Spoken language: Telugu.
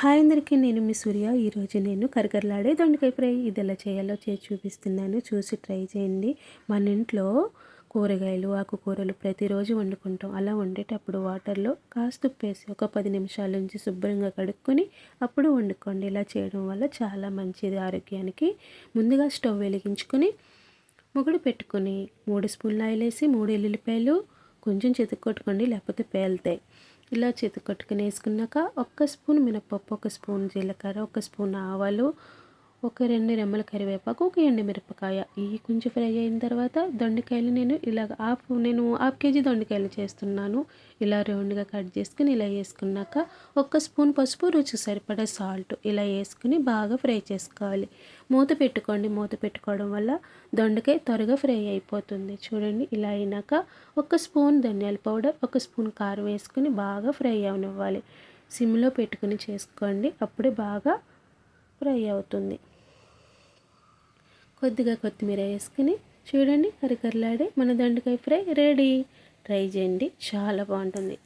హాయ్ అందరికీ నేను మీ సూర్య. ఈరోజు నేను కరకరలాడే దొండకాయ ఫ్రై ఇది ఎలా చేయాలో చేసి చూపిస్తున్నాను. చూసి ట్రై చేయండి. మన ఇంట్లో కూరగాయలు ఆకుకూరలు ప్రతిరోజు వండుకుంటాం. అలా వండేటప్పుడు వాటర్లో కాస్త ఉప్పేసి ఒక పది నిమిషాల నుంచి శుభ్రంగా కడుక్కొని అప్పుడు వండుకోండి. ఇలా చేయడం వల్ల చాలా మంచిది ఆరోగ్యానికి. ముందుగా స్టవ్ వెలిగించుకొని ముగుడు పెట్టుకొని మూడు స్పూన్లు ఆయిల్ వేసి మూడు ఎల్లుల్లిపాయలు కొంచెం కొట్టుకోండి లేకపోతే పేలుతాయి. ఇలా కొట్టుకుని వేసుకున్నాక ఒక్క స్పూన్ మినపప్పు ఒక స్పూన్ జీలకర్ర ఒక స్పూన్ ఆవాలు ఒక రెండు రెమ్మల కరివేపాకు ఒక ఎండు మిరపకాయ. ఇవి కొంచెం ఫ్రై అయిన తర్వాత దొండకాయలు నేను ఇలాగ హాఫ్ నేను హాఫ్ కేజీ దొండకాయలు చేస్తున్నాను. ఇలా రౌండ్గా కట్ చేసుకుని ఇలా వేసుకున్నాక ఒక స్పూన్ పసుపు రుచి సరిపడే సాల్ట్ ఇలా వేసుకుని బాగా ఫ్రై చేసుకోవాలి. మూత పెట్టుకోండి. మూత పెట్టుకోవడం వల్ల దొండకాయ త్వరగా ఫ్రై అయిపోతుంది. చూడండి ఇలా అయినాక ఒక స్పూన్ ధనియాల పౌడర్ ఒక స్పూన్ కారం వేసుకుని బాగా ఫ్రై అవనివ్వాలి. సిమ్లో పెట్టుకుని చేసుకోండి. అప్పుడే బాగా ఫ్రై అవుతుంది. కొద్దిగా కొత్తిమీర వేసుకుని చూడండి కరికరలాడే మన దండకాయ ఫ్రై రెడీ. ట్రై చేయండి. చాలా బాగుంటుంది.